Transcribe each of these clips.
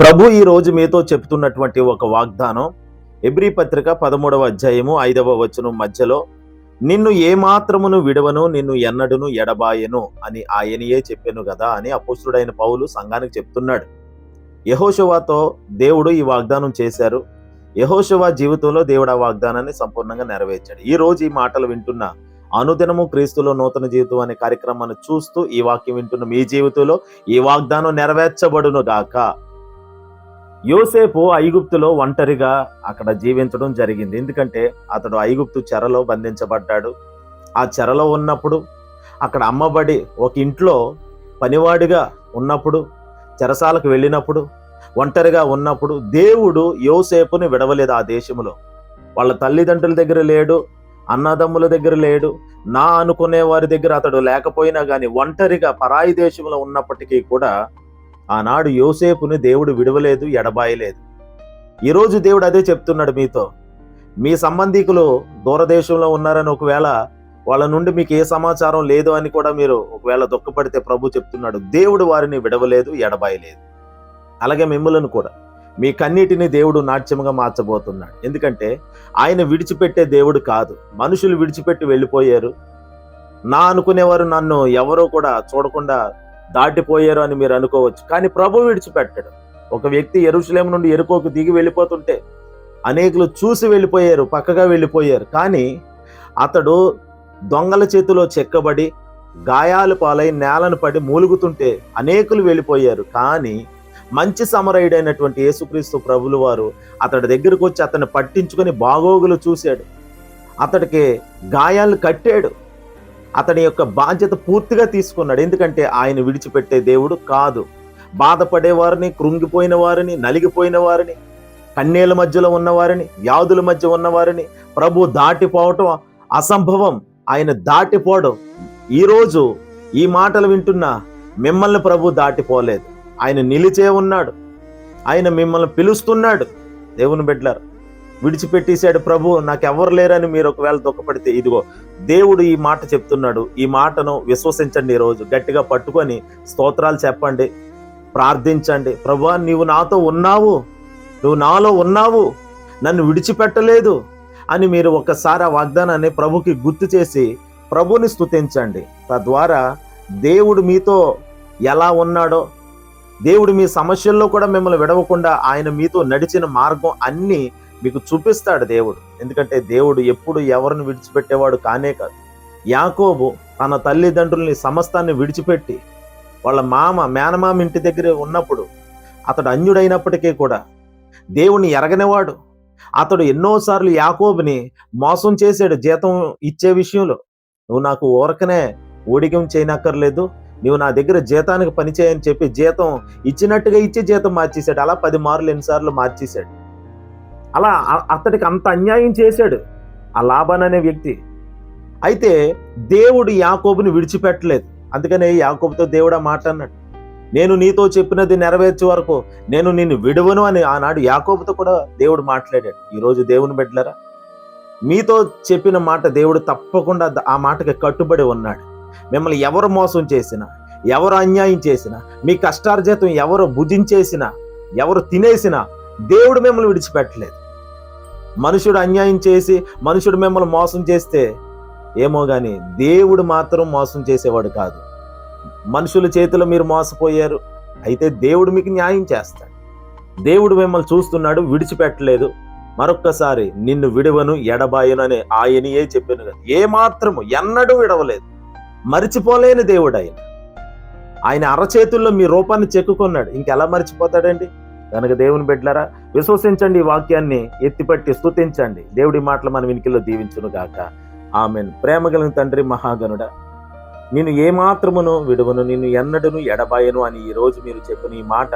ప్రభు ఈ రోజు మీతో చెప్తున్నటువంటి ఒక వాగ్దానం ఎబ్రి పత్రిక పదమూడవ అధ్యాయము ఐదవ వచనం మధ్యలో నిన్ను ఏమాత్రమును విడవను నిన్ను ఎన్నడును ఎడబాయను అని ఆయనయే చెప్పాను కదా అని అపోస్తుడైన పౌలు సంఘానికి చెప్తున్నాడు. యహోశవాతో దేవుడు ఈ వాగ్దానం చేశారు. యహోశవా జీవితంలో దేవుడు ఆ వాగ్దానాన్ని సంపూర్ణంగా నెరవేర్చాడు. ఈ రోజు ఈ మాటలు వింటున్న అనుదినము క్రీస్తులో నూతన జీవితం అనే కార్యక్రమాన్ని చూస్తూ ఈ వాక్యం వింటున్న మీ జీవితంలో ఈ వాగ్దానం నెరవేర్చబడును గాక. యోసేపు ఐగుప్తులో ఒంటరిగా అక్కడ జీవించడం జరిగింది. ఎందుకంటే అతడు ఐగుప్తు చెరలో బంధించబడ్డాడు. ఆ చెరలో ఉన్నప్పుడు అక్కడ అమ్మబడి ఒక ఇంట్లో పనివాడిగా ఉన్నప్పుడు చెరసాలకు వెళ్ళినప్పుడు ఒంటరిగా ఉన్నప్పుడు దేవుడు యోసేపుని విడవలేదు ఆ దేశంలో వాళ్ళ తల్లిదండ్రుల దగ్గర లేడు అన్నదమ్ముల దగ్గర లేడు నా అనుకునే వారి దగ్గర అతడు లేకపోయినా కానీ ఒంటరిగా పరాయి దేశంలో ఉన్నప్పటికీ కూడా ఆనాడు యోసేపుని దేవుడు విడవలేదు ఎడబాయలేదు. ఈరోజు దేవుడు అదే చెప్తున్నాడు మీతో. మీ సంబంధికులు దూరదేశంలో ఉన్నారని ఒకవేళ వాళ్ళ నుండి మీకు ఏ సమాచారం లేదు అని కూడా మీరు ఒకవేళ దుఃఖపడితే ప్రభు చెప్తున్నాడు దేవుడు వారిని విడవలేదు ఎడబాయలేదు. అలాగే మిమ్మలను కూడా. మీ కన్నీటిని దేవుడు నాట్యముగా మార్చబోతున్నాడు. ఎందుకంటే ఆయన విడిచిపెట్టే దేవుడు కాదు. మనుషులు విడిచిపెట్టి వెళ్ళిపోయారు. నా అనుకునేవారు నన్ను ఎవరో కూడా చూడకుండా దాటిపోయారు అని మీరు అనుకోవచ్చు. కానీ ప్రభు విడిచిపెట్టడు. ఒక వ్యక్తి ఎరుసలేం నుండి ఎరుకోకు దిగి వెళ్ళిపోతుంటే అనేకులు చూసి వెళ్ళిపోయారు పక్కగా వెళ్ళిపోయారు. కానీ అతడు దొంగల చేతిలో చెక్కబడి గాయాలు పాలై నేలను పడి మూలుగుతుంటే అనేకులు వెళ్ళిపోయారు. కానీ మంచి సమరయుడైనటువంటి యేసుక్రీస్తు ప్రభులు వారు అతడి దగ్గరకు వచ్చి అతన్ని పట్టించుకొని బాగోగులు చూశాడు. అతడికి గాయాలు కట్టాడు. అతని యొక్క బాధ్యత పూర్తిగా తీసుకున్నాడు. ఎందుకంటే ఆయన విడిచిపెట్టే దేవుడు కాదు. బాధపడే వారిని కృంగిపోయిన వారిని నలిగిపోయిన వారిని కన్నీల మధ్యలో ఉన్నవారిని వ్యాధుల మధ్య ఉన్నవారిని ప్రభు దాటిపోవటం అసంభవం. ఆయన దాటిపోవడం. ఈరోజు ఈ మాటలు వింటున్న మిమ్మల్ని ప్రభు దాటిపోలేదు. ఆయన నిలిచే ఉన్నాడు. ఆయన మిమ్మల్ని పిలుస్తున్నాడు. దేవుని బిడ్డలారు విడిచిపెట్టేశాడు ప్రభు నాకెవరు లేరని మీరు ఒకవేళ దుఃఖపడితే ఇదిగో దేవుడు ఈ మాట చెప్తున్నాడు. ఈ మాటను విశ్వసించండి ఈరోజు గట్టిగా పట్టుకొని స్తోత్రాలు చెప్పండి ప్రార్థించండి. ప్రభు నీవు నాతో ఉన్నావు నువ్వు నాలో ఉన్నావు నన్ను విడిచిపెట్టలేదు అని మీరు ఒకసారి ఆ వాగ్దానాన్ని ప్రభుకి గుర్తు చేసి ప్రభుని స్తుతించండి. తద్వారా దేవుడు మీతో ఎలా ఉన్నాడో దేవుడు మీ సమస్యల్లో కూడా మిమ్మల్ని విడవకుండా ఆయన మీతో నడిచిన మార్గం అన్నీ మీకు చూపిస్తాడు దేవుడు. ఎందుకంటే దేవుడు ఎప్పుడు ఎవరిని విడిచిపెట్టేవాడు కానే కాదు. యాకోబు తన తల్లిదండ్రుల్ని సమస్తాన్ని విడిచిపెట్టి వాళ్ళ మామ మేనమామ ఇంటి దగ్గర ఉన్నప్పుడు అతడు అన్యుడైనప్పటికీ కూడా దేవుని ఎరగనివాడు. అతడు ఎన్నోసార్లు యాకోబుని మోసం చేశాడు జీతం ఇచ్చే విషయంలో. నువ్వు నాకు ఊరకనే ఊడిగం చేయనక్కర్లేదు. నువ్వు నా దగ్గర జీతానికి పనిచేయని చెప్పి జీతం ఇచ్చినట్టుగా ఇచ్చి జీతం మార్చేశాడు. అలా పది మార్లు ఎన్నిసార్లు మార్చేశాడు. అలా అతడికి అంత అన్యాయం చేశాడు ఆ లాభన్ అనే వ్యక్తి. అయితే దేవుడు యాకోబుని విడిచిపెట్టలేదు. అందుకనే యాకోబుతో దేవుడు ఆ మాట అన్నాడు. నేను నీతో చెప్పినది నెరవేర్చే వరకు నేను నిన్ను విడువను అని ఆనాడు యాకోబుతో కూడా దేవుడు మాట్లాడాడు. ఈరోజు దేవుని బిడ్డలరా మీతో చెప్పిన మాట దేవుడు తప్పకుండా ఆ మాటకి కట్టుబడి ఉన్నాడు. మిమ్మల్ని ఎవరు మోసం చేసినా ఎవరు అన్యాయం చేసినా మీ కష్టార్జితం ఎవరు భుజించేసినా ఎవరు తినేసినా దేవుడు మిమ్మల్ని విడిచిపెట్టలేదు. మనుషుడు అన్యాయం చేసి మనుషుడు మిమ్మల్ని మోసం చేస్తే ఏమో కానీ దేవుడు మాత్రం మోసం చేసేవాడు కాదు. మనుషుల చేతిలో మీరు మోసపోయారు అయితే దేవుడు మీకు న్యాయం చేస్తాడు. దేవుడు మిమ్మల్ని చూస్తున్నాడు విడిచిపెట్టలేదు. మరొక్కసారి నిన్ను విడవను ఎడబాయను అని ఆయనయే చెప్పాను కదా. ఏమాత్రము ఎన్నడూ విడవలేదు. మరిచిపోలేని దేవుడు ఆయన. ఆయన అరచేతుల్లో మీ రూపాన్ని చెక్కుకున్నాడు. ఇంకెలా మర్చిపోతాడండి? కనుక దేవుని బిడ్డలారా విశ్వసించండి ఈ వాక్యాన్ని ఎత్తిపట్టి స్తుతించండి. దేవుడి మాటలు మన వినికిలో దీవించును గాక. ఆమెన్. ప్రేమ కలిగిన తండ్రి మహాగనుడ నేను ఏమాత్రమును విడువను నిన్ను ఎన్నడను ఎడబాయను అని ఈ రోజు మీరు చెప్పిన ఈ మాట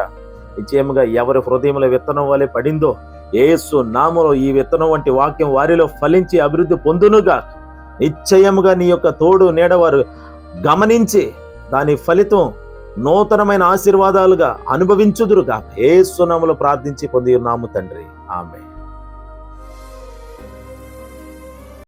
నిశ్చయముగా ఎవరి హృదయంలో విత్తనం వలె పడిందో ఏసు నామలో ఈ విత్తనం వంటి వాక్యం వారిలో ఫలించి అభివృద్ధి పొందునుగా నిశ్చయముగా నీ యొక్క తోడు నీడవారు గమనించి దాని ఫలితం నూతనమైన ఆశీర్వాదాలుగా అనుభవించుదురుగా ఏ సునాములు ప్రార్థించి పొంది ఉన్నాము తండ్రి. ఆమె